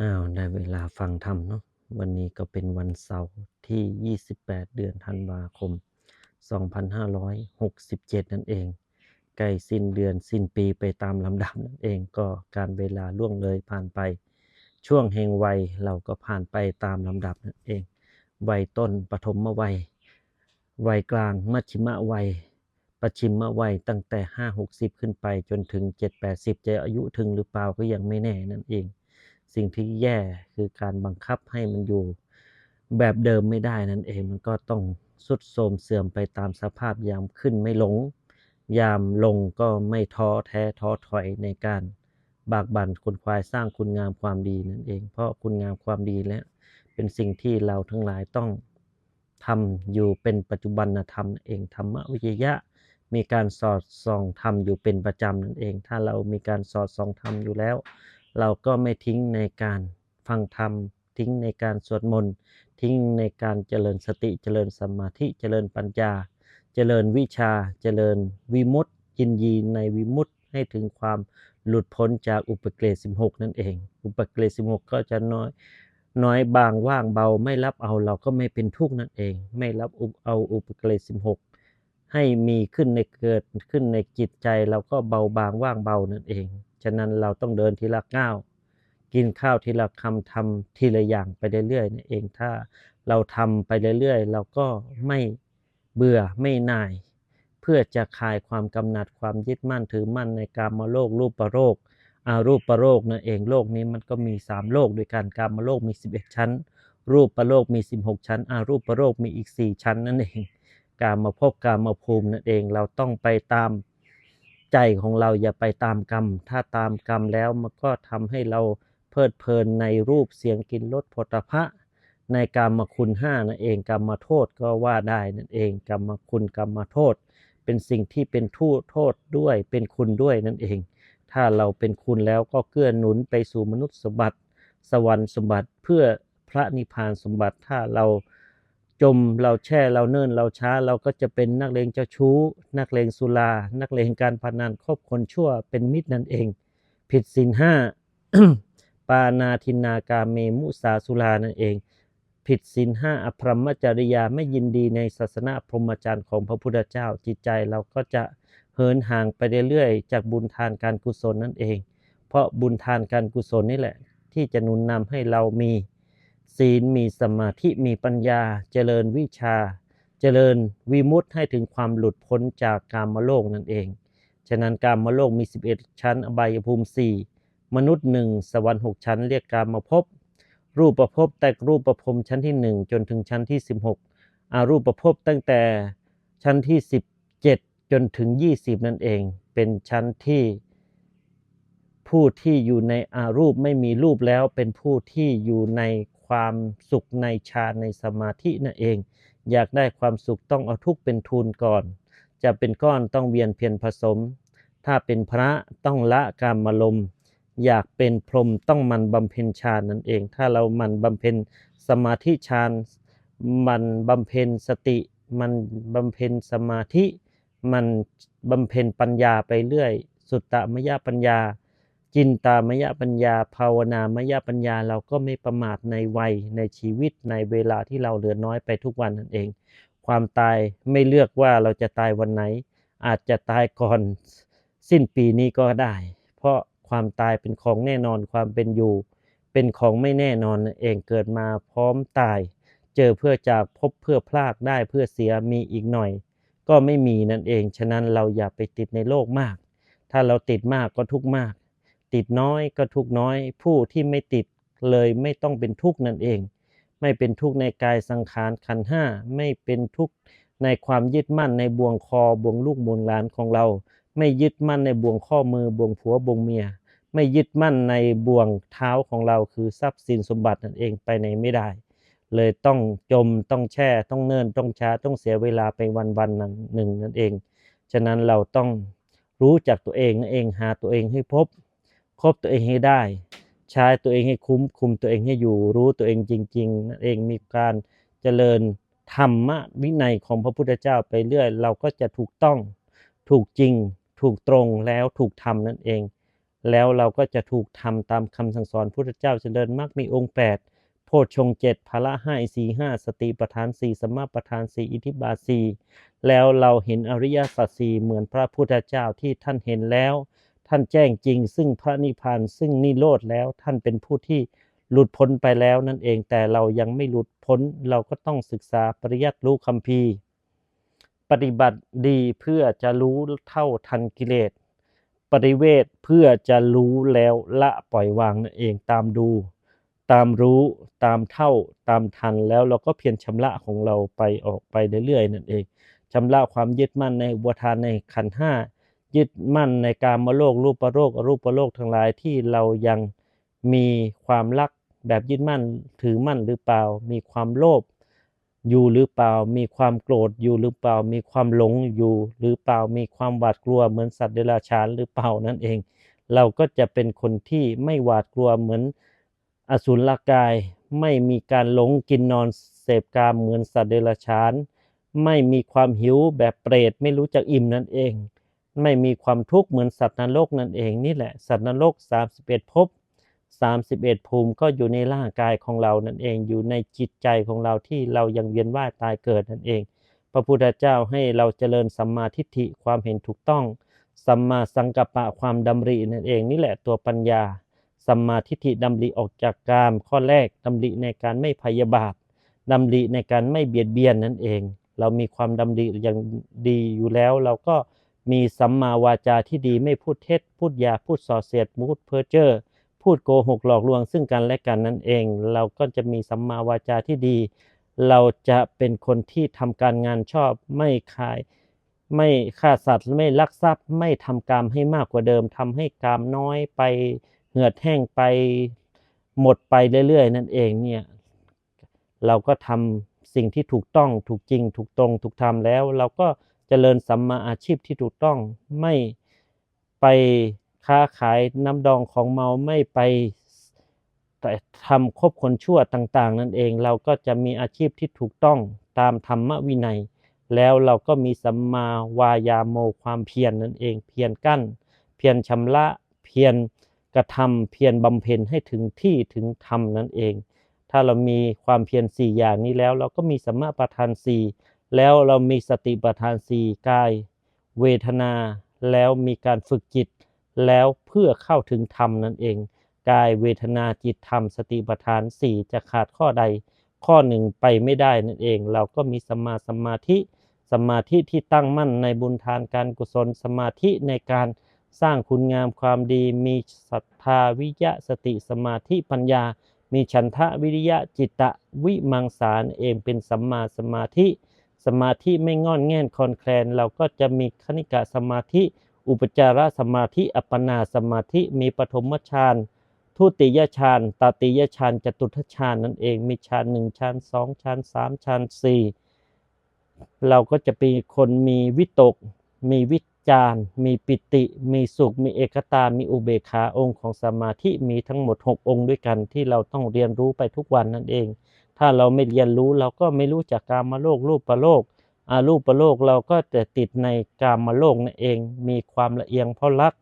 อ้าวได้เวลาฟังธรรมเนาะวันนี้ก็เป็นวันเสาร์ที่ 28 เดือนธันวาคม 2567 นั่นเองใกล้สิ้นเดือนสิ้นปีไปตามลำดับนั่นเองก็การเวลาล่วงเลยผ่านไป ช่วงแห่งวัยเราก็ผ่านไปตามลำดับนั่นเอง วัยต้นปฐมวัย วัยกลางมัชชิมวัยปัจฉิมวัยตั้งแต่ 5 60 ขึ้นไปจนถึง 7 80 จะอายุถึงหรือเปล่าก็ยังไม่แน่นั่นเอง สิ่งที่แย่คือการบังคับให้มันอยู่แบบเดิมไม่ได้นั่นเองมันก็ต้องสุดโทมเสื่อมไปตามสภาพยามขึ้นไม่หลง ยามลงก็ไม่ท้อแท้ท้อถอยในการบากบั่นคนควายสร้างคุณงามความดีนั่นเอง เพราะคุณงามความดีและเป็นสิ่งที่เราทั้งหลายต้องทำอยู่เป็นปัจจุบันธรรมนั่นเองธรรมวิจยะ มีการสอดส่องธรรมอยู่เป็นประจำนั่นเอง ถ้าเรามีการสอดส่องธรรมอยู่แล้ว เราก็ไม่ทิ้งในการฟังธรรม ทิ้งในการสวดมนต์ ทิ้งในการเจริญสติเจริญสมาธิเจริญปัญญา เจริญวิชาเจริญวิมุตติยินยีในวิมุตติให้ถึงความหลุดพ้นจากอุปเกรส16 นั่นเอง อุปเกรส16 ก็จะน้อยน้อยบางว่างเบาไม่รับเอาเราก็ไม่เป็นทุกข์นั่นเอง ไม่รับเอาอุปเกรส16 ให้มีขึ้นในเกิดขึ้นในจิตใจเราก็เบาบางว่างเบานั่นเอง ฉะนั้นเราต้องเดินทีละก้าวกินข้าวทีละคำทำทีละอย่างไปเรื่อยๆนั่เองถ้าเราทำไปเรื่อยๆ เราก็ไม่เบื่อไม่หน่าย เพื่อจะคลายความกำหนัดความยึดมั่นถือมั่นในการมาโลกรูปประโลกอารูปประโลกนั่นเองโลกนี้มันก็มี 3 โลกด้วยกันการมาโลกมี 11 ชั้น รูปประโลกมี 16 ชั้น อารูปประโลกมีอีก 4 ชั้นนั่นเองการมาพบการมาภูมินั่นเองเราต้องไปตาม ใจของเราอย่าไปตามกรรม ถ้าตามกรรมแล้วมันก็ทำให้เราเพลิดเพลินในรูปเสียงกลิ่นรสผลิภะในกรรมคุณห้านั่นเองกรรมโทษก็ว่าได้นั่นเองกรรมคุณกรรมโทษ เป็นสิ่งที่เป็นทูโทษด้วยเป็นคุณด้วยนั่นเอง ถ้าเราเป็นคุณแล้วก็เกื้อหนุนไปสู่มนุษย์สมบัติ สวรรค์สมบัติเพื่อพระนิพพานสมบัติถ้าเรา จมเราแช่เราเนิ่นเราช้าเราก็จะเป็นนักเลงเจ้าชู้ นักเลงสุรา นักเลงการพนันคบคนชั่วเป็นมิตรนั่นเอง ผิดศีลห้าปานาทินากาเมมุสาสุรานั่นเอง ผิดศีลห้าอภรรมจริยาไม่ยินดีในศาสนาพรหมจรรย์ของพระพุทธเจ้าจิตใจเราก็จะเหินห่างไปเรื่อยๆจากบุญทานการกุศลนั่นเอง เพราะบุญทานการกุศลนี่แหละ ที่จะนุนนำให้เรามี ศีลมีสมาธิมีปัญญา เจริญวิชา เจริญวิมุตติให้ถึงความหลุดพ้นจากกามโลกนั่นเอง ฉะนั้นกามโลกมี 11 ชั้น อบายภูมิ 4 มนุษย์หนึ่งสวรรค์ 6 ชั้น เรียกกามภพรูปประภพแต่รูปประพรมชั้นที่ 1 จนถึงชั้นที่ 16อารูปประภพตั้งแต่ชั้นที่ 17 จนถึง 20 นั่นเอง เป็นชั้นที่ผู้ที่อยู่ในอารูปไม่มีรูปแล้วเป็นผู้ที่อยู่ใน ความสุขในฌานในสมาธินั่นเอง อยากได้ความสุขต้องเอาทุกข์เป็นทุนก่อน จะเป็นก้อนต้องเวียนเพียรผสม ถ้าเป็นพระต้องละกามลมอยากเป็นพรหมต้องมันบำเพ็ญฌานนั่นเอง ถ้าเรามันบำเพ็ญสมาธิฌานมันบำเพ็ญสติมันบำเพ็ญสมาธิ มันบำเพ็ญปัญญาไปเรื่อย สุตตมยปัญญา จินตามยปัญญา ภาวนามยปัญญาเราก็ไม่ประมาทในวัยในชีวิตในเวลาที่เราเหลือน้อยไปทุกวันนั่นเอง ความตายไม่เลือกว่าเราจะตายวันไหน อาจจะตายก่อนสิ้นปีนี้ก็ได้ เพราะความตายเป็นของแน่นอนความเป็นอยู่ เป็นของไม่แน่นอนนั่นเองเกิดมาพร้อมตาย เจอเพื่อจากพบเพื่อพลากได้เพื่อเสียมีอีกหน่อย ก็ไม่มีนั่นเอง ฉะนั้นเราอย่าไปติดในโลกมาก ถ้าเราติดมากก็ทุกมาก ติดน้อยก็ทุกน้อย ผู้ที่ไม่ติดเลยไม่ต้องเป็นทุกข์นั่นเอง ไม่เป็นทุกข์ในกายสังขารขันห้าไม่เป็นทุกข์ในความยึดมั่นในบ่วงคอบ่วงลูกบ่วงหลานของเรา ไม่ยึดมั่นในบ่วงข้อมือบ่วงผัวบ่วงเมีย ไม่ยึดมั่นในบ่วงเท้าของเราคือทรัพย์สินสมบัตินั่นเองไปไหนไม่ได้ เลยต้องจมต้องแช่ต้องเนิ่นต้องช้าต้องเสียเวลาไปวันวันหนึ่งนั่นเอง ฉะนั้นเราต้องรู้จักตัวเองนั่นเองหาตัวเองให้พบ คบตัวเองให้ได้ ใช้ตัวเองให้คุ้มคุมตัวเองให้อยู่รู้ตัวเองจริงๆนั่นเองมีการเจริญธรรมะวินัยของพระพุทธเจ้าไปเรื่อย เราก็จะถูกต้องถูกจริง ถูกตรงแล้วถูกทำนั่นเอง แล้วเราก็จะถูกทำตามคำสั่งสอนพุทธเจ้าเจริญมรรคมีองค์ 8 โพชงเจ็ดพละห้าอินทรีย์ห้าสติปัฏฐานสี่สมมาปัฏฐานสี่อิทิบาสีแล้วเราเห็นอริยสัจสี่เหมือนพระพุทธเจ้าที่ท่านเห็นแล้ว ท่านแจ้งจริง ซึ่งพระนิพพานซึ่งนิโรธแล้วท่านเป็นผู้ที่หลุดพ้นไปแล้วนั่นเองแต่เรายังไม่หลุดพ้นเราก็ต้องศึกษาปริยัติรู้คัมภีปฏิบัติดีเพื่อจะรู้เท่าทันกิเลสปริเวทเพื่อจะรู้แล้วละปล่อยวางนั่นเองตามดู ตามรู้ตามเท่าตามทันแล้วเราก็เพียรชำระของเราไปออกไปเรื่อยๆนั่นเองชำระความยึดมั่นในอุปทานในขันห้า ยึดมั่นในการมโลกรูปโลกอรูปประโลกทั้งหลายที่เรายังมีความรักแบบยึดมั่นถือมั่นหรือเปล่า มีความโลภอยู่หรือเปล่า มีความโกรธอยู่หรือเปล่า มีความหลงอยู่หรือเปล่า มีความหวาดกลัวเหมือนสัตว์เดรัจฉานหรือเปล่านั่นเอง เราก็จะเป็นคนที่ไม่หวาดกลัวเหมือนอสุรกาย ไม่มีการหลงกินนอนเสพกามเหมือนสัตว์เดรัจฉาน ไม่มีความหิวแบบเปรตไม่รู้จักอิ่มนั่นเอง ไม่มีความทุกข์เหมือนสัตว์นรกนั่นเองนี่แหละ สัตว์นรก 31ภพ31 ภูมิก็อยู่ในร่างกายของเรานั่นเอง อยู่ในจิตใจของเราที่เรายังเวียนว่ายตายเกิดนั่นเอง พระพุทธเจ้าให้เราเจริญสัมมาทิฏฐิความเห็นถูกต้อง สัมมาสังกัปปะความดำรินั่นเอง นี่แหละตัวปัญญา สัมมาทิฏฐิดำริออกจากกาม ข้อแรกดำริในการไม่พยาบาทดำริในการไม่เบียดเบียนนั่นเอง เรามีความดำริอย่างดีอยู่แล้ว เราก็ มีสัมมาวาจาที่ดีไม่พูดเท็จ พูดยาพูดส่อเสียดพูดเพ้อเจ้อพูดโกหกหลอกลวงซึ่งกันและกันนั่นเอง เราก็จะมีสัมมาวาจาที่ดี เราจะเป็นคนที่ทำการงานชอบไม่ขาย ไม่ฆ่าสัตว์ไม่ลักทรัพย์ ไม่ทำกรรมให้มากกว่าเดิมทำให้กรรมน้อยไปเหือดแห้งไปหมดไปเรื่อยๆ นั่นเองเนี่ยเราก็ทำสิ่งที่ถูกต้องถูกจริงถูกตรงถูกทำแล้ว เราก็ เจริญสัมมาอาชีพที่ถูกต้องไม่ไปค้าขายน้ำดองของเมาไม่ไปทำคบคนชั่วต่าง ๆ นั่นเองเราก็จะมีอาชีพที่ถูกต้องตามธรรมวินัย แล้วเราก็มีสัมมาวายาโมความเพียรนนั่นเองเพียรกั้น เพียรชำระเพียรกระทำเพียรบำเพ็ญให้ถึงที่ถึงธรรมนั่นเอง ถ้าเรามีความเพียรสี่อย่างนี้แล้ว เราก็มีสัมมาประธานสี่ แล้วเรามีสติประธานสี่กาย เวทนา แล้วมีการฝึกจิต แล้วเพื่อเข้าถึงธรรมนั่นเอง กายเวทนาจิตธรรม สติปัฏฐานสี่จะขาดข้อใด ข้อหนึ่งไปไม่ได้นั่นเอง เราก็มีสมาสมาธิสมาธิที่ตั้งมั่นในบุญทานการกุศลสมาธิในการสร้างคุณงามความดี มีศรัทธาวิยะสติสมาธิปัญญา มีฉันทะวิริยะจิตตะวิมังสารเองเป็นสัมมาสมาธิ สมาธิไม่งอนแง่นคอนแคลน เราก็จะมีคณิกะสมาธิ อุปจารสมาธิ อัปปนาสมาธิ มีปฐมฌาน ทุติยฌาน ตาติยฌาน จตุทฌานนั่นเอง มีฌานหนึ่งฌานสองฌานสามฌานสี่เราก็จะเป็นคนมีวิตก มีวิจาร มีปิติ มีสุข มีเอกตา มีอุเบกขาองค์ของสมาธิ มีทั้งหมด 6 องค์ด้วยกันที่เราต้องเรียนรู้ไปทุกวันนั่นเอง ถ้าเราไม่เรียนรู้เราก็ไม่รู้จักการมาโลกรูปประโลกอารูปะโลกเราก็จะติดในกามโลกนั่นเอง มีความละเอียงเพราะรัก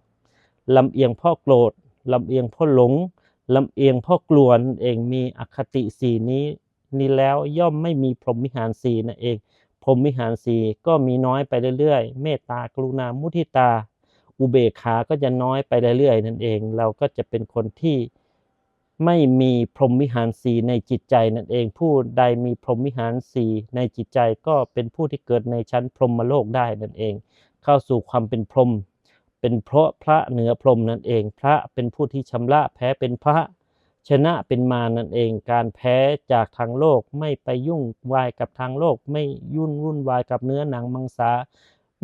ลำเอียงเพราะโกรธลำเอียงเพราะหลงลำเอียงเพราะกลัวนั่นเองมีอคติสีนี้นี่แล้วย่อมไม่มีพรหมิหารสีนั่นเอง พรหมิหารสีก็มีน้อยไปเรื่อยๆ เมตตากรุณามุทิตา อุเบกขาก็จะน้อยไปเรื่อยๆนั่นเอง เราก็จะเป็นคนที่ ไม่มีพรหมวิหารสีในจิตใจนั่นเอง ผู้ใดมีพรหมวิหารสีในจิตใจก็เป็นผู้ที่เกิดในชั้นพรหมโลกได้นั่นเอง เข้าสู่ความเป็นพรหมเป็นเพราะพระเหนือพรหมนั่นเอง พระเป็นผู้ที่ชำระแพ้เป็นพระชนะเป็นมานั่นเอง การแพ้จากทางโลกไม่ไปยุ่งวายกับทางโลก ไม่ยุ่นวุ่นวายกับเนื้อหนังมังสา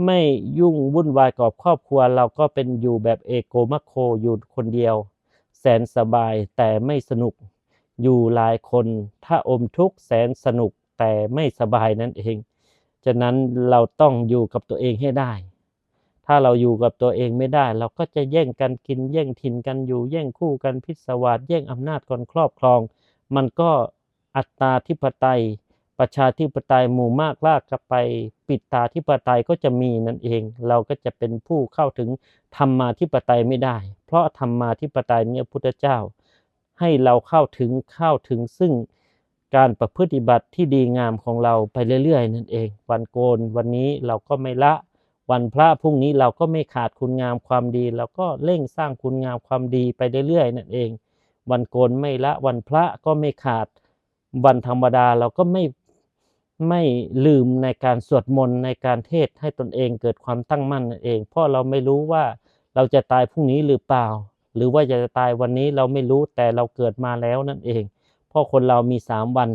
ไม่ยุ่งวุ่นวายกับครอบครัว เราก็เป็นอยู่แบบเอโกมัคโคอยู่คนเดียว แสนสบายแต่ไม่สนุก อยู่หลายคนถ้าอมทุกข์แสนสนุกแต่ไม่สบายนั่นเอง ฉะนั้นเราต้องอยู่กับตัวเองให้ได้ ถ้าเราอยู่กับตัวเองไม่ได้ เราก็จะแย่งกันกินแย่งถิ่นกันอยู่แย่งคู่กันพิศวาสแย่งอำนาจกันครอบครอง มันก็อัตตาธิปไตย ประชาธิปไตยหมู่มากลากกับไป ปิดตาธิปไตยก็จะมีนั่นเอง เราก็จะเป็นผู้เข้าถึงธรรมาธิปไตยไม่ได้ เพราะธรรมาธิปไตยเนี่ยพุทธเจ้า ให้เราเข้าถึงเข้าถึงซึ่งการประพฤติบัติที่ดีงามของเราไปเรื่อยๆ นั่นเอง วันโกนวันนี้เราก็ไม่ละ วันพระพรุ่งนี้เราก็ไม่ขาดคุณงามความดีเราก็เร่งสร้างคุณงามความดีไปเรื่อยๆ นั่นเอง วันโกนไม่ละวันพระก็ไม่ขาดวันธรรมดาเราก็ไม่ ไม่ลืมในการสวดมนต์ในการเทศให้ตนเองเกิดความตั้งมั่นนั่นเอง เพราะเราไม่รู้ว่าเราจะตายพรุ่งนี้หรือเปล่า หรือว่าจะตายวันนี้เราไม่รู้แต่เราเกิดมาแล้วนั่นเอง เพราะคนเรามีสามวัน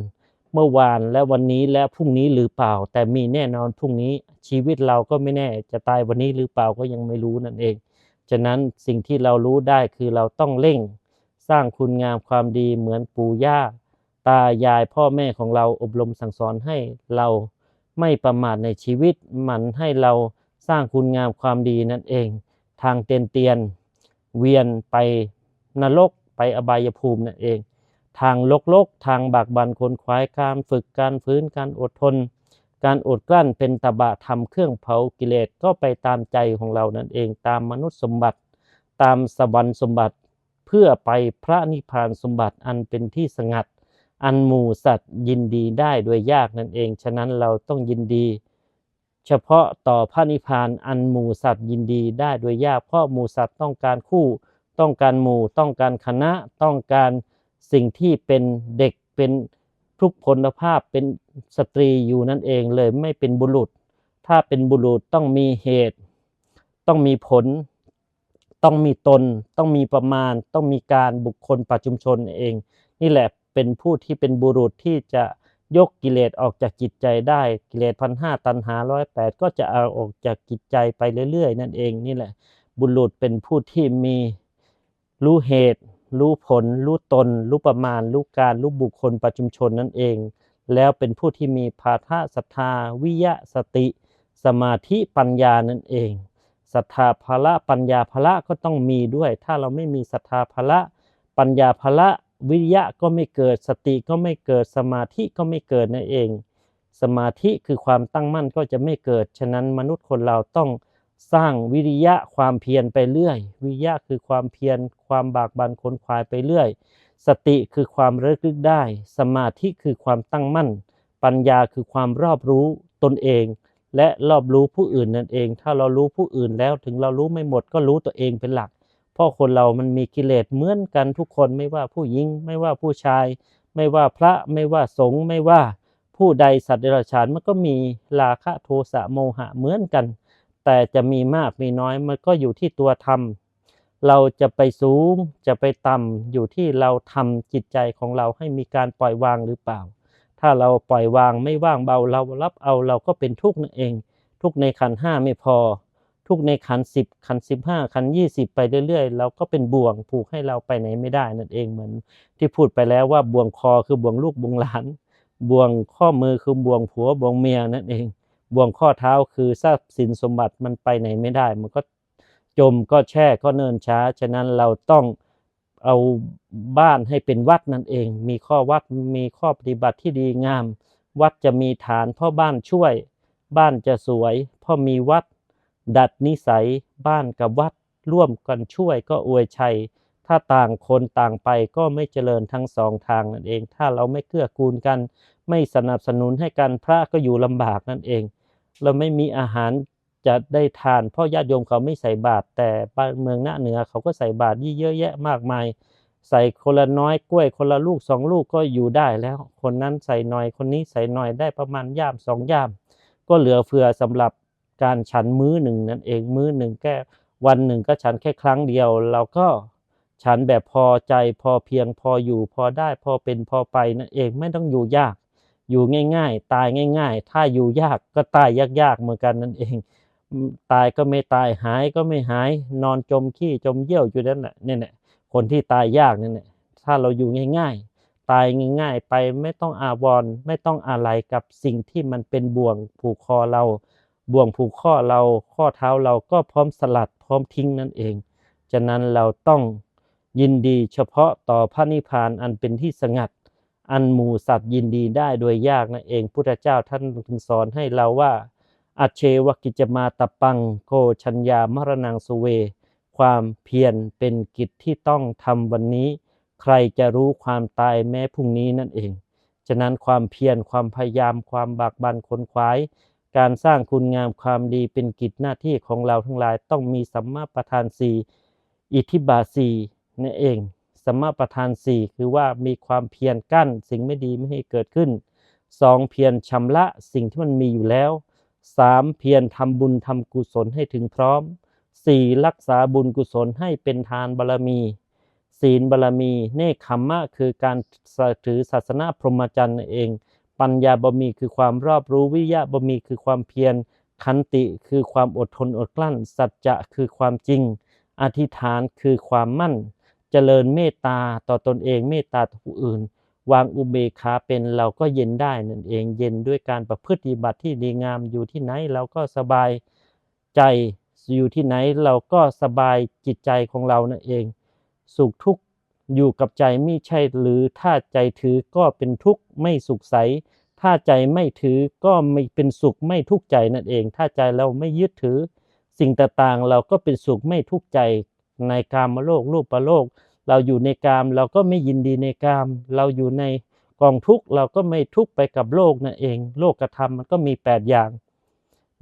เมื่อวานและวันนี้และพรุ่งนี้หรือเปล่า แต่มีแน่นอนพรุ่งนี้ชีวิตเราก็ไม่แน่จะตายวันนี้หรือเปล่าก็ยังไม่รู้นั่นเอง ฉะนั้นสิ่งที่เรารู้ได้คือเราต้องเร่ง สร้างคุณงามความดีเหมือนปู่ย่า ตายายพ่อแม่ของเราอบรมสั่งสอนให้เราไม่ประมาทในชีวิตหมันให้เราสร้างคุณงามความดีนั่นเอง ทางเตียนเตียน เวียนไปนรกไปอบายภูมินั่นเอง ทางลกลกทางบากบันคนควายการฝึกการฟื้นการอดทน การอดกลั้นเป็นตบะทำเครื่องเผากิเลสก็ไปตามใจของเรานั่นเอง ตามมนุษย์สมบัติ ตามสวรรค์สมบัติ เพื่อไปพระนิพพานสมบัติอันเป็นที่สงัด อันหมู่สัตว์ยินดีได้โดยยากนั่นเอง ฉะนั้นเราต้องยินดี เฉพาะต่อพระนิพพานอันหมู่สัตว์ยินดีได้โดยยาก เพราะหมู่สัตว์ต้องการคู่ ต้องการหมู่ ต้องการคณะ ต้องการสิ่งที่เป็นเด็กเป็นทุกพลภาพเป็นสตรีอยู่นั่นเองเลยไม่เป็นบุรุษ ถ้าเป็นบุรุษต้องมีเหตุ ต้องมีผล ต้องมีตน ต้องมีประมาณ ต้องมีการบุคคลปัจจุมชนเอง นี่แหละ เป็นผู้ที่เป็นบุรุษที่จะยกกิเลสออกจากจิตใจได้กิเลสพันห้าตันหาร้อยแปดก็จะเอาออกจากจิตใจไปเรื่อย ๆ นั่นเองนี่แหละ บุรุษเป็นผู้ที่มีรู้เหตุ รู้ผล รู้ตน รู้ประมาณ รู้การ รู้บุคคลปัจจุมชนนั่นเอง แล้วเป็นผู้ที่มีภาทะศรัทธา วิยะสติ สมาธิปัญญานั่นเองศรัทธาภละปัญญาภละก็ต้องมีด้วย ถ้าเราไม่มีศรัทธาภละปัญญาภละ วิริยะก็ไม่เกิด สติก็ไม่เกิด สมาธิก็ไม่เกิดนั่นเอง สมาธิคือความตั้งมั่นก็จะไม่เกิด ฉะนั้นมนุษย์คนเราต้องสร้างวิริยะความเพียรไปเรื่อย วิริยะคือความเพียร ความบากบันขนควายไปเรื่อย สติคือความระลึกได้ สมาธิคือความตั้งมั่น ปัญญาคือความรอบรู้ตนเอง และรอบรู้ผู้อื่นนั่นเอง ถ้าเรารู้ผู้อื่นแล้วถึงเรารู้ไม่หมดก็รู้ตัวเองเป็นหลัก เพราะคนเรามันมีกิเลสเหมือนกันทุกคนไม่ว่าผู้หญิง ไม่ว่าผู้ชาย ไม่ว่าพระไม่ว่าสงฆ์ไม่ว่าผู้ใดสัตว์เดรัจฉานมันก็มีราคะโทสะโมหะเหมือนกัน แต่จะมีมากมีน้อยมันก็อยู่ที่ตัวทำเราจะไปสูงจะไปต่ำอยู่ที่เราทำจิตใจของเราให้มีการปล่อยวางหรือเปล่า ถ้าเราปล่อยวางไม่ว่างเบาเรารับเอาเราก็เป็นทุกข์นั่นเอง ทุกข์ในขันห้าไม่พอ ทุกในขันสิบขันสิบห้าขันยี่สิบไปเรื่อยๆเราก็เป็นบ่วงผูกให้เราไปไหนไม่ได้นั่นเองเหมือนที่พูดไปแล้วว่าบ่วงคอคือบ่วงลูกบ่วงหลานบ่วงข้อมือคือบ่วงผัวบ่วงเมียนั่นเองบ่วงข้อเท้าคือทรัพย์สินสมบัติมันไปไหนไม่ได้ มันก็จมก็แช่ก็เนินช้า ฉะนั้นเราต้องเอาบ้านให้เป็นวัดนั่นเอง มีข้อวัดมีข้อปฏิบัติที่ดีงาม วัดจะมีฐานพ่อบ้านช่วย บ้านจะสวยพ่อมีวัด ดัดนิสัยบ้านกับวัด ร่วมกันช่วยก็อวยชัย ถ้าต่างคนต่างไปก็ไม่เจริญทั้งสองทางนั่นเอง ถ้าเราไม่เกื้อกูลกัน ไม่สนับสนุนให้กันพระก็อยู่ลำบากนั่นเอง เราไม่มีอาหารจะได้ทานเพราะญาติโยมเขาไม่ใส่บาตรแต่บ้านเมืองหน้าเหนือเขาก็ใส่บาตรเยอะแยะมากมาย ใส่คนละน้อยกล้วยคนละลูกสองลูกก็อยู่ได้แล้ว คนนั้นใส่หน่อยคนนี้ใส่หน่อยได้ประมาณย่ามสองย่าม ก็เหลือเฟือสำหรับ การฉันมื้อหนึ่งนั่นเองมื้อหนึ่งแค่วันหนึ่งก็ฉันแค่ครั้งเดียว เราก็ฉันแบบพอใจพอเพียงพออยู่ พอได้พอเป็นพอไปนั่นเองไม่ต้องอยู่ยาก อยู่ง่าย ๆ ตายง่าย ๆ ถ้าอยู่ยากก็ตายยากๆเหมือนกันนั่นเอง ตายก็ไม่ตายหายก็ไม่หาย นอนจมขี้จมเยี่ยวอยู่นั่นแหละเนี่ยแหละคนที่ตายยากนั่นแหละถ้าเราอยู่ง่าย ๆ ตายง่าย ๆ ไปไม่ต้องอาวรณ์ไม่ต้องอะไรกับสิ่งที่มันเป็นบ่วงผูกคอเรา บ่วงผูกข้อเราข้อเท้าเราก็พร้อมสลัดพร้อมทิ้งนั่นเอง ฉะนั้นเราต้องยินดีเฉพาะต่อพระนิพพานอันเป็นที่สงัด อันหมูสัตว์ยินดีได้โดยยากนั่นเองพุทธเจ้าท่านถึงสอนให้เราว่าอัเชวกิจมาตปังโกชัญญามรณังสุเว ความเพียรเป็นกิจที่ต้องทำวันนี้ ใครจะรู้ความตายแม้พรุ่งนี้นั่นเอง ฉะนั้นความเพียรความพยายามความบากบั่นคนควาย การสร้างคุณงามความดีเป็นกิจหน้าที่ของเราทั้งหลายต้องมีสัมมาประธานสี่อิทธิบาสีนั่นเองสัมมาประธานสี่คือว่ามีความเพียรกั้นสิ่งไม่ดีไม่ให้เกิดขึ้นสองเพียรชำระสิ่งที่มันมีอยู่แล้วสามเพียรทำบุญทำกุศลให้ถึงพร้อมสี่รักษาบุญกุศลให้เป็นทานบารมี ศีลบารมี เนคขมมะคือการถือศาสนาพรหมจรรย์นั่เอง ปัญญาบารมีคือความรอบรู้วิยะบารมีคือความเพียรขันติคือความอดทนอดกลั้น สัจจะคือความจริง อธิษฐานคือความมั่น เจริญเมตตาต่อตนเองเมตตาต่อผู้อื่น วางอุเบกขาเป็นเราก็เย็นได้นั่นเองเย็นด้วยการประพฤติบัติที่ดีงามอยู่ที่ไหนเราก็สบายใจอยู่ที่ไหนเราก็สบายจิตใจของเรานั่นเอง สุขทุกข์ อยู่กับใจไม่ใช่หรือถ้าใจถือก็เป็นทุกข์ไม่สุขใส ถ้าใจไม่ถือก็ไม่เป็นสุขไม่ทุกข์ใจนั่นเอง ถ้าใจเราไม่ยึดถือ สิ่งต่างๆเราก็เป็นสุขไม่ทุกข์ใจในกามโลกรูปโลก เราอยู่ในกามเราก็ไม่ยินดีในกาม เราอยู่ในกองทุกข์เราก็ไม่ทุกข์ไปกับโลกนั่นเอง โลกกระทำมันก็มีแปดอย่าง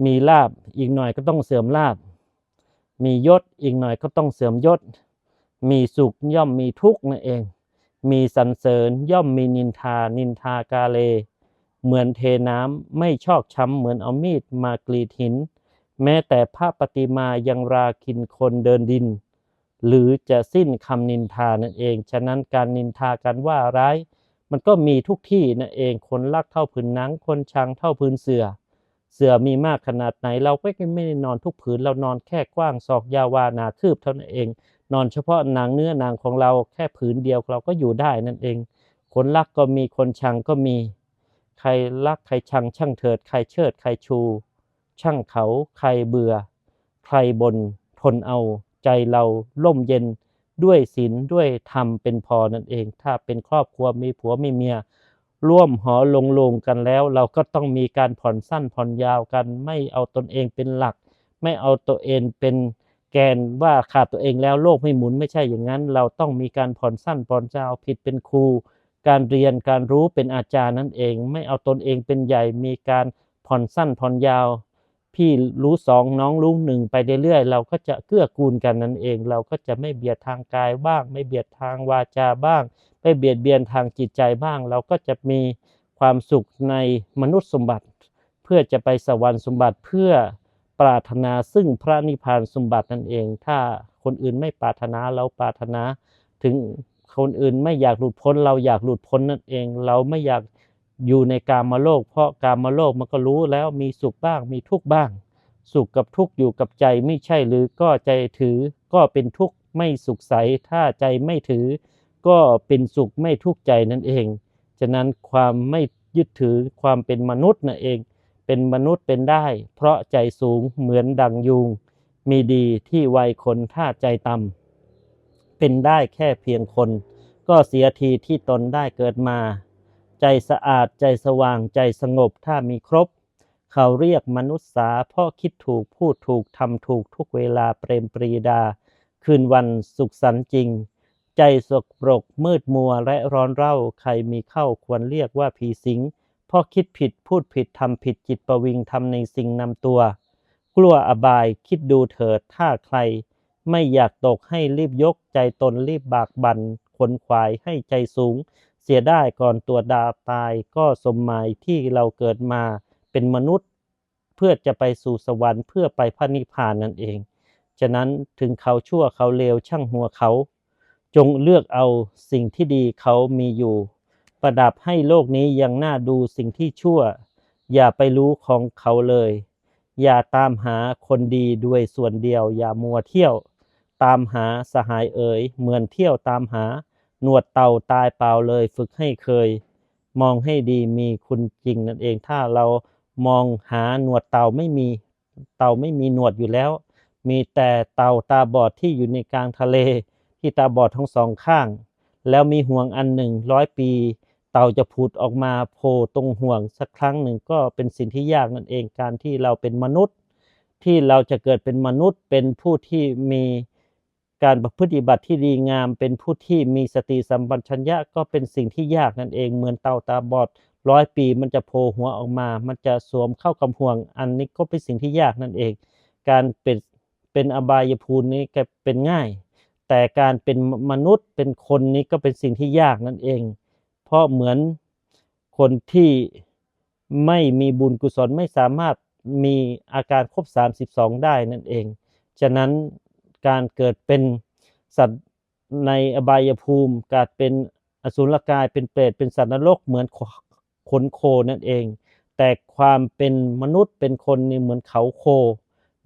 มีลาบอีกหน่อยก็ต้องเสื่อมลาบมียศอีกหน่อยก็ต้องเสื่อมยศ มีสุขย่อมมีทุกข์นั่นเอง มีสรรเสริญย่อมมีนินทานินทากาเล เหมือนเทน้ำไม่ชอกช้ำเหมือนเอามีดมากรีดหิน แม้แต่พระปฏิมายังราคินคนเดินดิน หรือจะสิ้นคำนินทานั่นเอง ฉะนั้นการนินทากันว่าร้าย มันก็มีทุกที่นั่นเอง คนรักเท่าผืนหนัง คนชังเท่าผืนเสือ เสือมีมากขนาดไหนเราก็ไม่ได้นอนทุกผืนเรานอนแค่กว้างศอกยาวานาคืบเท่านั้นเอง นอนเฉพาะนังเนื้อนังของเราแค่ผืนเดียวเราก็อยู่ได้นั่นเอง คนรักก็มีคนชังก็มี ใครรักใครชัง ช่างเถิด ใครเชิด ใครชู ช่างเขา ใครเบื่อ ใครบนทนเอาใจเราล่มเย็นด้วยศีลด้วยธรรมเป็นพอนั่นเอง ถ้าเป็นครอบครัวมีผัวมีเมีย ร่วมหอลงลงกันแล้ว เราก็ต้องมีการผ่อนสั้นผ่อนยาวกัน ไม่เอาตนเองเป็นหลัก ไม่เอาตัวเองเป็น แกนว่าขาดตัวเองแล้วโลกไม่หมุนไม่ใช่อย่างนั้น เราต้องมีการผ่อนสั้นผ่อนยาวผิดเป็นครู การเรียนการรู้เป็นอาจารย์นั่นเอง ไม่เอาตนเองเป็นใหญ่มีการผ่อนสั้นผ่อนยาว พี่รู้สองน้องรู้หนึ่งไปเรื่อยๆเราก็จะเกื้อกูลกันนั่นเอง เราก็จะไม่เบียดทางกายบ้าง ไม่เบียดทางวาจาบ้าง ไม่เบียดเบียนทางจิตใจบ้าง เราก็จะมีความสุขในมนุษย์สมบัติ เพื่อจะไปสวรรค์สมบัติเพื่อ ปรารถนาซึ่งพระนิพพานสมบัตินั่นเอง ถ้าคนอื่นไม่ปรารถนาเราปรารถนา ถึงคนอื่นไม่อยากหลุดพ้น เราอยากหลุดพ้นนั่นเอง เราไม่อยากอยู่ในกามโลก เพราะกามโลกมันก็รู้แล้วมีสุขบ้างมีทุกข์บ้าง สุขกับทุกข์อยู่กับใจไม่ใช่หรือก็ใจถือก็เป็นทุกข์ไม่สุขใส ถ้าใจไม่ถือ ก็เป็นสุขไม่ทุกข์ใจนั่นเอง ฉะนั้นความไม่ยึดถือความเป็นมนุษย์นั่นเอง เป็นมนุษย์เป็นได้ เพราะใจสูงเหมือนดังยุง มีดีที่ไวคนถ้าใจต่ำเป็นได้แค่เพียงคน ก็เสียทีที่ตนได้เกิดมา ใจสะอาดใจสว่างใจสงบถ้ามีครบ เขาเรียกมนุษย์สาเพราะคิดถูกพูดถูกทำถูกทุกเวลาเปรมปรีดา คืนวันสุขสันต์จริง ใจสกปรกมืดมัวและร้อนเร่าใครมีเข้าควรเรียกว่าผีสิง ราะคิดผิดพูดผิดทำผิดจิตประวิงทำในสิ่งนำตัว กลัวอบายคิดดูเถิดถ้าใคร ไม่อยากตกให้รีบยกใจตนรีบบากบันขนขวายให้ใจสูง เสียได้ก่อนตัวดาตายก็สมหมายที่เราเกิดมาเป็นมนุษย์ เพื่อจะไปสู่สวรรค์เพื่อไปพระนิพพานนั่นเอง ฉะนั้นถึงเขาชั่วเขาเลวช่างหัวเขา จงเลือกเอาสิ่งที่ดีเขามีอยู่ ประดับให้โลกนี้ยังน่าดูสิ่งที่ชั่ว อย่าไปรู้ของเขาเลย อย่าตามหาคนดีด้วยส่วนเดียว อย่ามัวเที่ยว ตามหาสหายเอ๋ยเหมือนเที่ยวตามหา หนวดเต่าตายเปล่าเลยฝึกให้เคย มองให้ดีมีคุณจริงนั่นเองถ้าเรามองหาหนวดเต่าไม่มีเต่าไม่มีหนวดอยู่แล้ว มีแต่เต่าตาบอดที่อยู่ในกลางทะเล ที่ตาบอดทั้งสองข้าง แล้วมีห่วงอันหนึ่งร้อยปี เต่าจะผุดออกมาโผล่ตรงห่วงสักครั้งหนึ่งก็เป็นสิ่งที่ยากนั่นเองการที่เราเป็นมนุษย์ ที่เราจะเกิดเป็นมนุษย์ เป็นผู้ที่มีการประพฤติบัติที่ดีงาม เป็นผู้ที่มีสติสัมปชัญญะก็เป็นสิ่งที่ยากนั่นเอง เหมือนเต่าตาบอดร้อยปีมันจะโผล่หัวออกมา มันจะสวมเข้ากับห่วง อันนี้ก็เป็นสิ่งที่ยากนั่นเอง การเป็นเป็นอบายภูมินี้ก็เป็นง่าย แต่การเป็นมนุษย์เป็นคนนี้ก็เป็นสิ่งที่ยากนั่นเอง ราะเหมือนคนที่ไม่มีบุญกุศลไม่สามารถมีอาการครบ 32 ได้นั่นเอง ฉะนั้นการเกิดเป็นสัตว์ในอบายภูมิ การเป็นอสุรกายเป็นเปรตเป็นสัตว์นรกเหมือนขนโคนั่นเอง แต่ความเป็นมนุษย์เป็นคนนี่เหมือนเขาโค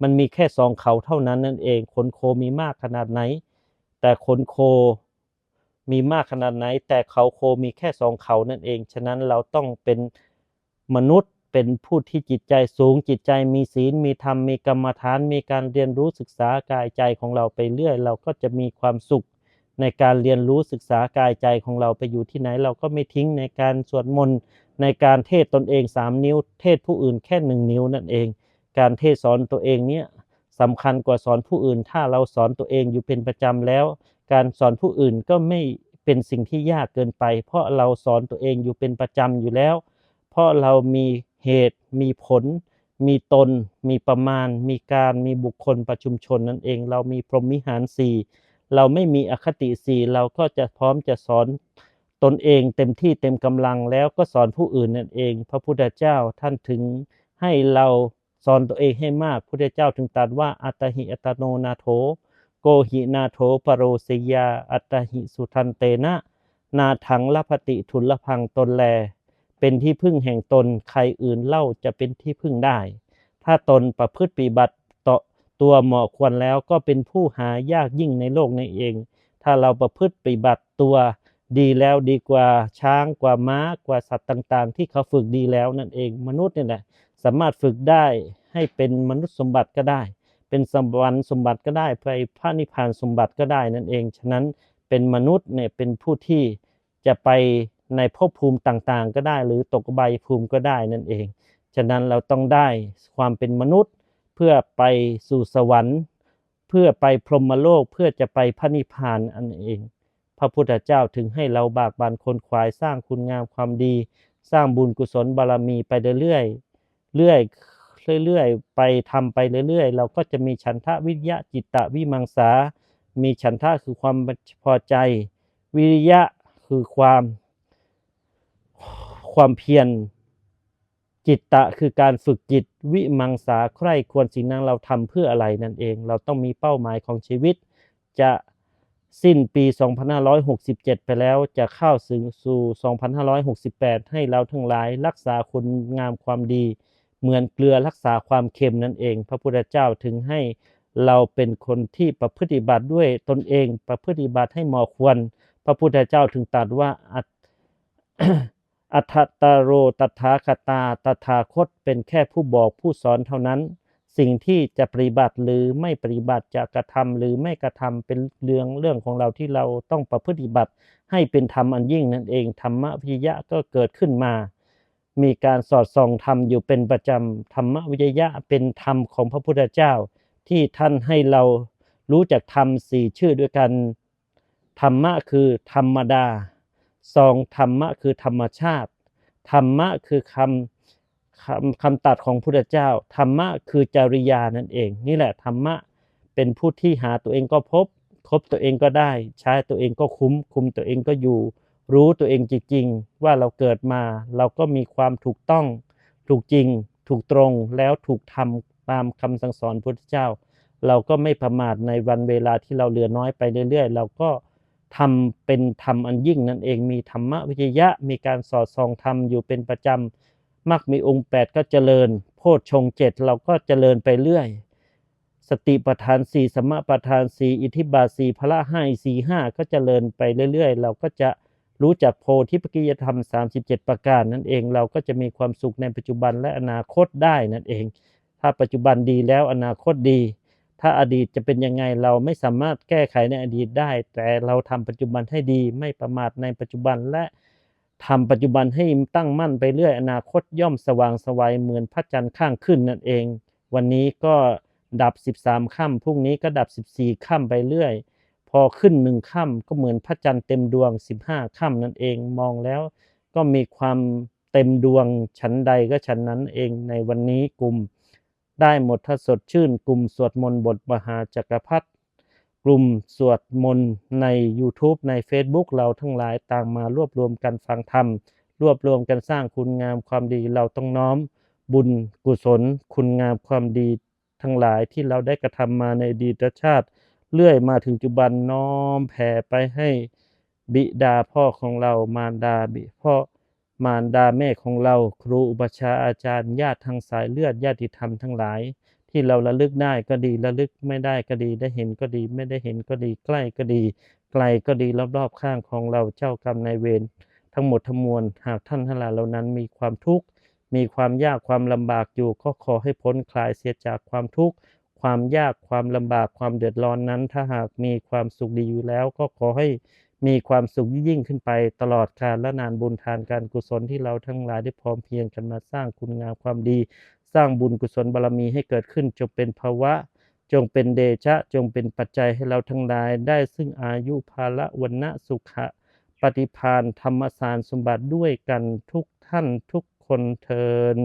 มันมีแค่สองเขาเท่านั้นนั่นเอง ขนโคมีมากขนาดไหน แต่ขนโค มีมากขนาดไหน แต่เขาโคมีแค่สองเขานั่นเอง ฉะนั้นเราต้องเป็นมนุษย์เป็นผู้ที่จิตใจสูงจิตใจมีศีลมีธรรมมีกรรมฐาน มีการเรียนรู้ศึกษากายใจของเราไปเรื่อย เราก็จะมีความสุข ในการเรียนรู้ศึกษากายใจของเราไปอยู่ที่ไหน เราก็ไม่ทิ้งในการสวดมนต์ในการเทศตนเองสามนิ้ว เทศผู้อื่นแค่หนึ่งนิ้วนั่นเอง การเทศสอนตัวเองเนี่ยสำคัญกว่าสอนผู้อื่น ถ้าเราสอนตัวเองอยู่เป็นประจำแล้ว การสอนผู้อื่นก็ไม่เป็นสิ่งที่ยากเกินไป เพราะเราสอนตัวเองอยู่เป็นประจำอยู่แล้ว เพราะเรามีเหตุ มีผล มีตน มีประมาณ มีการมีบุคคลประชุมชนนั่นเอง เรามีพรหมิหารสี่เราไม่มีอคติสี่เราก็จะพร้อมจะสอนตนเองเต็มที่เต็มกำลังแล้วก็สอนผู้อื่นนั่นเอง พระพุทธเจ้าท่านถึงให้เราสอนตัวเองให้มาก พุทธเจ้าถึงตรัสว่าอัตหิอัตโนนาโถ โกหินาโถปโรสยา อัตหิสุทันเตนะ นาถังละพติทุลพังตนแล เป็นที่พึ่งแห่งตนใครอื่นเล่าจะเป็นที่พึ่งได้ ถ้าตนประพฤติปฏิบัติต่อตัวเหมาะควรแล้วก็เป็นผู้หายากยิ่งในโลกนี้เอง ถ้าเราประพฤติปฏิบัติตัวดีแล้วดีกว่าช้างกว่าม้ากว่าสัตว์ต่าง ๆ ที่เขาฝึกดีแล้วนั่นเองมนุษย์นี่แหละสามารถฝึกได้ให้เป็นมนุษย์สมบัติก็ได้ เป็นสวรรค์สมบัติก็ได้ไปพระนิพพานสมบัติก็ได้นั่นเอง ฉะนั้นเป็นมนุษย์เนี่ยเป็นผู้ที่จะไปในภพภูมิต่างๆ ก็ได้ หรือตกใบภูมิก็ได้นั่นเอง ฉะนั้นเราต้องได้ความเป็นมนุษย์เพื่อไปสู่สวรรค์ เพื่อไปพรหมโลกเพื่อจะไปพระนิพพานอันเอง พระพุทธเจ้าถึงให้เราบากบันคนควายสร้างคุณงามความดี สร้างบุญกุศลบารมีไปเรื่อยๆเรื่อย เรื่อยๆ ไปทำไปเรื่อยๆ เราก็จะมีฉันทะวิยะจิตตะวิมังสา มีฉันทะคือความพอใจ วิริยะคือความความเพียรจิตตะคือการฝึกจิตวิมังสาใคร่ควรสิ่งนั้นเราทำเพื่ออะไรนั่นเอง เราต้องมีเป้าหมายของชีวิต จะสิ้นปี 2567 ไปแล้วจะเข้าสู่สู่2568 ให้เราทั้งหลายรักษาคุณงามความดี เหมือนเกลือรักษาความเค็มนั่นเอง พระพุทธเจ้าถึงให้เราเป็นคนที่ประพฤติบัติด้วยตนเอง ประพฤติบัติให้เหมาะควร พระพุทธเจ้าถึงตรัสว่าอัตตาโรตถาคตาตถาคตเป็นแค่ผู้บอกผู้สอนเท่านั้น สิ่งที่จะปฏิบัติหรือไม่ปฏิบัติจะกระทำหรือไม่กระทำเป็นเรื่องเรื่องของเราที่เราต้องประพฤติบัติให้เป็นธรรมอันยิ่งนั่นเองธรรมวิยะก็เกิดขึ้นมา มีการสอดส่องธรรมอยู่เป็นประจำธรรมวิยะเป็นธรรมของพระพุทธเจ้า ที่ท่านให้เรารู้จักธรรมสี่ชื่อด้วยกัน ธรรมะคือธรรมดาสองธรรมะคือธรรมชาติ ธรรมะคือคำคำคำตัดของพุทธเจ้า ธรรมะคือจริยานั่นเอง นี่แหละธรรมะเป็นผู้ที่หาตัวเองก็พบ คบตัวเองก็ได้ ใช้ตัวเองก็คุ้ม คุมตัวเองก็อยู่ รู้ตัวเองจริงๆ ว่าเราเกิดมา เราก็มีความถูกต้อง ถูกจริง ถูกตรงแล้วถูกทำตามคำสั่งสอนพุทธเจ้า เราก็ไม่ประมาทในวันเวลาที่เราเหลือน้อยไปเรื่อยๆ เราก็ทำเป็นธรรมอันยิ่งนั่นเองมีธรรมวิจยะ มีการสอดส่องธรรมอยู่เป็นประจำมักมีองค์ 8 ก็เจริญ โพชฌงเจ็ดเราก็เจริญไปเรื่อย สติปัฏฐานสี่สมะปัฏฐานสี่อิทิบาสีพละห้าสี่ห้าก็เจริญไปเรื่อยๆ เราก็จะ รู้จักโพธิปกิยธรรม 37 ประการนั่นเอง เราก็จะมีความสุขในปัจจุบันและอนาคตได้นั่นเอง ถ้าปัจจุบันดีแล้วอนาคตดี ถ้าอดีตจะเป็นยังไงเราไม่สามารถแก้ไขในอดีตได้ แต่เราทำปัจจุบันให้ดี ไม่ประมาทในปัจจุบันและทำปัจจุบันให้ตั้งมั่นไปเรื่อยอนาคตย่อมสว่างสวัยเหมือนพระจันทร์ข้างขึ้นนั่นเอง วันนี้ก็ดับ 13ค่ำพรุ่งนี้ก็ดับ 14ค่ำไปเรื่อย พอขึ้นหนึ่งค่ำก็เหมือนพระจันทร์เต็มดวง 15ค่ำนั่นเองมองแล้ว ก็มีความเต็มดวงชั้นใดก็ชั้นนั้นเองในวันนี้กลุ่ม ได้หมดถ้าสดชื่นกลุ่มสวดมนต์บทมหาจักรพรรดิกลุ่มสวดมนต์ใน YouTube ใน Facebook เราทั้งหลายต่างมารวบรวมกันฟังธรรม รวบรวมกันสร้างคุณงามความดีเราต้องน้อม บุญกุศล คุณงามความดีทั้งหลายที่เราได้กระทำมาในดีตชาติ เรื่อยมาถึงปัจจุบันน้อมแผ่ไปให้บิดาพ่อของเรามารดาบิพ่อมารดาแม่ของเรา ครูอุปชาอาจารย์ญาติทางสายเลือดญาติธรรมทั้งหลาย ที่เราระลึกได้ก็ดีระลึกไม่ได้ก็ดีได้เห็นก็ดี ไม่ได้เห็นก็ดีใกล้ก็ดี ไกลก็ดีรอบๆข้างของเราเจ้ากรรมนายเวรทั้งหมดทั้งมวลหากท่านทั้งหลายเหล่านั้นมีความทุกข์มีความยากความลำบากอยู่ก็ขอให้พ้นคลายเสียจากความทุกข์ ความยากความลำบากความเดือดร้อนนั้น ถ้าหากมีความสุขดีอยู่แล้ว ก็ขอให้มีความสุขยิ่งขึ้นไปตลอดกาลและนานบุญทานการกุศลที่เราทั้งหลายได้พร้อมเพรียงกันมาสร้างคุณงามความดี สร้างบุญกุศลบารมีให้เกิดขึ้นจงเป็นภาวะ จงเป็นเดชะจงเป็นปัจจัยให้เราทั้งหลายได้ซึ่งอายุภาละวันนะสุขะ ปฏิพานธรรมสารสมบัติด้วยกันทุกท่านทุกคนเทิน